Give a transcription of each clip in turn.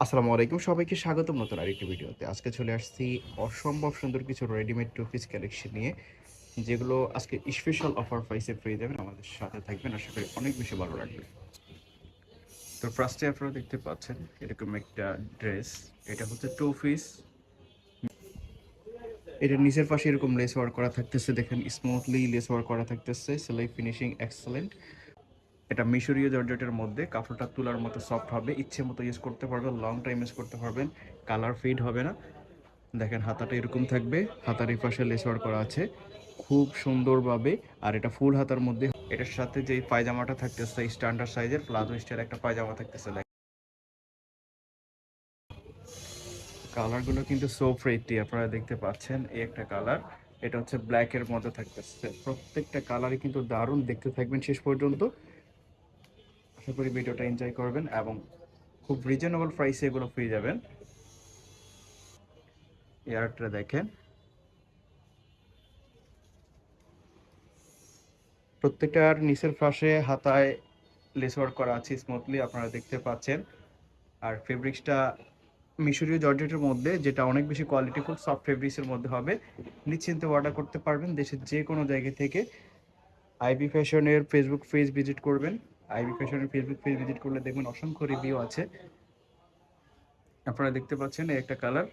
আসসালামু আলাইকুম। সবাইকে স্বাগতম নতুন আরেকটি ভিডিওতে। আজকে চলে আসছি অসম্ভব সুন্দর কিছু রেডিমেড টু পিস কালেকশন নিয়ে, যেগুলো আজকে স্পেশাল অফার প্রাইসে পেয়ে যাবেন। আমাদের সাথে থাকবেন। আশা করি অনেক বেশি ভালো লাগবে। তো ফার্স্টে আপনারা দেখতে পাচ্ছেন, এরকম একটা ড্রেস এটা হচ্ছে টু পিস এটা নিচের পাশে এরকম লেস ওয়ার্ক করা থাকতেছে। দেখেন স্মুথলি লেস ওয়ার্ক করা থাকতেছে। সেলাই ফিনিশিং এক্সেলেন্ট এটা মিশরীয় জর্জেটের মধ্যে, কাপড়টা তুলার মতো সফট হবে, ইচ্ছে মতো ইউজ করতে পারবেন লং টাইম ইউজ করতে পারবেন কালার ফেড হবে না। দেখেন হাতাটা এরকম থাকবে, হাতার এই পাশে লেস ওয়ার্ক করা আছে, খুব সুন্দরভাবে, আর এটা ফুল হাতার মধ্যে, এটার সাথে যে পায়জামাটা থাকতেছে স্ট্যান্ডার্ড সাইজের প্লাজো স্টাইল একটা পায়জামা থাকতেছে কালারগুলো কিন্তু সো ফ্রেটি আপনারা দেখতে পাচ্ছেন, এই একটা কালার এটা হচ্ছে ব্ল্যাকের মধ্যে থাকতেছে। প্রত্যেকটা কালারই কিন্তু দারুণ, দেখতে থাকবেন শেষ পর্যন্ত। আশা করি ভিডিওটা এনজয় করবেন এবং খুব রিজনেবল প্রাইসে এগুলো পেয়ে যাবেন। এয়ারটা দেখেন। প্রত্যেকটার নিচের পাশে হাতায় লেস ওয়ার্ক করা আছে স্মুথলি আপনারা দেখতে পাচ্ছেন। আর ফেব্রিক্সটা মিশরীয় জর্জেটের মধ্যে, যেটা অনেক বেশি কোয়ালিটি কোয়ালিটিফুল সফট ফেব্রিক্সের মধ্যে হবে। নিশ্চিন্তে অর্ডার করতে পারবেন দেশের যে কোনো জায়গা থেকে। আইবি ফ্যাশনের ফেসবুক পেজ ভিজিট করবেন। আইবি ফ্যাশনের ফেসবুক পেজ ভিজিট করলে দেখবেন অসংখ্য রিভিউ আছে। আপনারা দেখতে পাচ্ছেন এই একটা কালার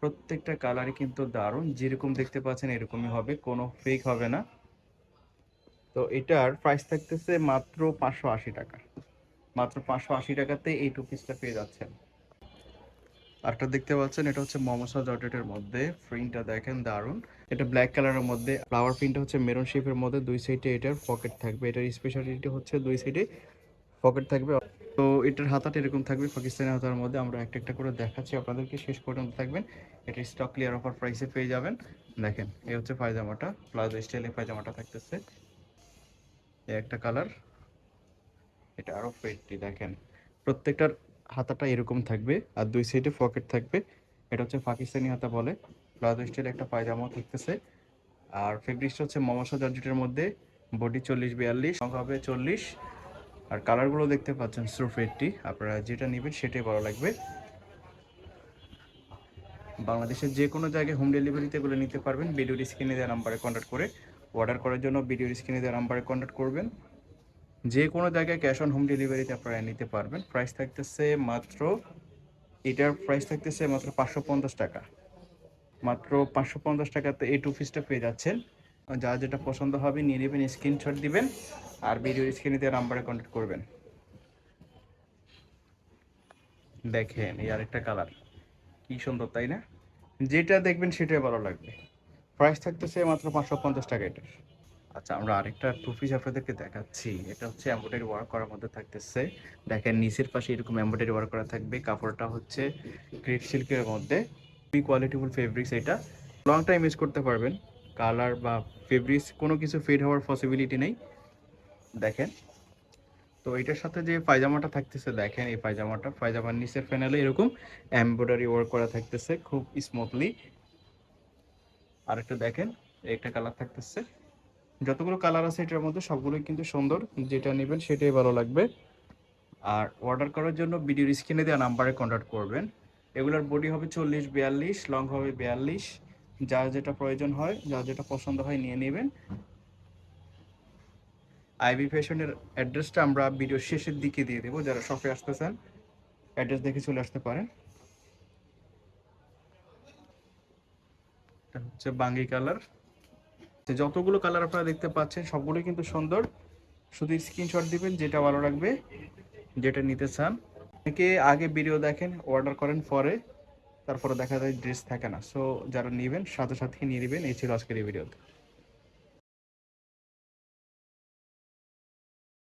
প্রত্যেকটা কালারই কিন্তু দারুণ, যেরকম দেখতে পাচ্ছেন এরকমই হবে, কোনো ফেক হবে না। তো এটার প্রাইস থাকতেছে মাত্র পাঁচশো আশি টাকা। মাত্র পাঁচশো আশি টাকাতে এই টু পিসটা পেয়ে যাচ্ছেন। আরটা দেখতে পাচ্ছেন, এটা হচ্ছে মমসা জর্জেটের মধ্যে। প্রিন্টটা দেখেন, দারুণ। এটা ব্ল্যাক কালারের মধ্যে। ফ্লাওয়ার প্রিন্টটা হচ্ছে মেরুন শেপের মধ্যে, দুই সাইডে এটার পকেট থাকবে। এটার স্পেশালিটি হচ্ছে দুই সাইডে পকেট থাকবে। তো এটার হাতাটা এরকম থাকবে, পাকিস্তানি হাতার মধ্যে। আমরা একটা একটা করে দেখাচ্ছি, আপনাদেরকে শেষ পর্যন্ত থাকবেন এটা স্টক ক্লিয়ার অফার প্রাইসে পেয়ে যাবেন। দেখেন, এই হচ্ছে পায়জামাটা। প্লাজো স্টাইলে পায়জামাটা থাকতেছে। একটা কালার এটা আরও ফেটটি দেখেন। প্রত্যেকটার হাতাটা এরকম থাকবে আর দুই সাইডে পকেট থাকবে। এটা হচ্ছে পাকিস্তানি হাতা বলে। প্লাজো স্টাইল একটা পায়জামা থাকতেছে। আর ফেব্রিক্সটা হচ্ছে মমসা জর্জেটের মধ্যে। বডি চল্লিশ, বিয়াল্লিশ, সংখ্যা হবে চল্লিশ। আর কালারগুলো দেখতে পাচ্ছেন সুরফেটটি আপনারা যেটা নেবেন সেটাই ভালো লাগবে। বাংলাদেশের যে কোনো জায়গায় হোম ডেলিভারিতে এগুলো নিতে পারবেন। ভিডিওর স্ক্রিনে দেওয়া নাম্বারে কন্ট্যাক্ট করে। অর্ডার করার জন্য ভিডিওর স্ক্রিনে দেওয়া নাম্বারে কন্ট্যাক্ট করবেন। যে কোনো জায়গায় ক্যাশ অন হোম ডেলিভারিতে আপনারা নিতে পারবেন। প্রাইস থাকতেছে মাত্র, এটার প্রাইস থাকতেছে মাত্র পাঁচশো পঞ্চাশ টাকা। মাত্র পাঁচশো পঞ্চাশ টাকাতে এই টু পিসটা পেয়ে যাচ্ছেন। যা যেটা পছন্দ হবে নিয়ে নেবেন স্ক্রিনশট দিবেন আর ভিডিও স্ক্রিনে দেওয়া নাম্বারে কন্ট্যাক্ট করবেন। দেখেন, এই আরেকটা কালার কি সুন্দর, তাই না? যেটা দেখবেন সেটাই ভালো লাগবে। প্রাইস থাকতেছে মাত্র পাঁচশো পঞ্চাশ টাকা এটার। আচ্ছা আমরা আরেকটা টু পিস আপনাদেরকে দেখাচ্ছি, এটা হচ্ছে এমব্রয়ডারি ওয়ার্ক করার মধ্যে থাকতেছে। দেখেন, নিচের পাশে এরকম এমব্রয়ডারি ওয়ার্ক করা থাকবে। কাপড়টা হচ্ছে গ্রেপ সিল্কের মধ্যে। খুবই কোয়ালিটিফুল ফেব্রিক্স এটা। লং টাইম ইউজ করতে পারবেন। কালার বা ফেব্রিক্স কোনো কিছু ফেড হওয়ার পসিবিলিটি নেই। দেখেন। তো এটার সাথে যে পায়জামাটা থাকতেছে, দেখেন এই পায়জামাটা। পায়জামার নিচের প্যানেলে এরকম এমব্রয়ডারি ওয়ার্ক করা থাকতেছে খুব স্মুথলি আরেকটা দেখেন, একটা কালার থাকতেছে। যতগুলো কালার আছে এটার মধ্যে সবগুলোই কিন্তু সুন্দর। যেটা নেবেন সেটাই ভালো লাগবে। আর অর্ডার করার জন্য ভিডিওর স্ক্রিনে দেওয়া নাম্বারে কন্ট্যাক্ট করবেন। এগুলোর বডি হবে চল্লিশ, বিয়াল্লিশ লং হবে বিয়াল্লিশ। যার যেটা প্রয়োজন হয়, যা যেটা পছন্দ হয় নিয়ে নেবেন। আইবি ফ্যাশনের অ্যাড্রেসটা আমরা ভিডিও শেষের দিকে দিয়ে দেবো। যারা শপে আসতে চান অ্যাড্রেস দেখে চলে আসতে পারেন। এটা হচ্ছে বাঙ্গি কালার যতগুলো কালার আপনারা দেখতে পাচ্ছেন, সবগুলোই কিন্তু সুন্দর। শুধু স্ক্রিনশট দিবেন, যেটা ভালো লাগবে, যেটা নিতে চান। অনেকে আগে ভিডিও দেখেন অর্ডার করেন পরে, তারপরে দেখা যায় ড্রেস থাকে না। সো যারা নেবেন, সাথে সাথে নিয়ে নেবেন। এই ছিল আজকের এই ভিডিওতে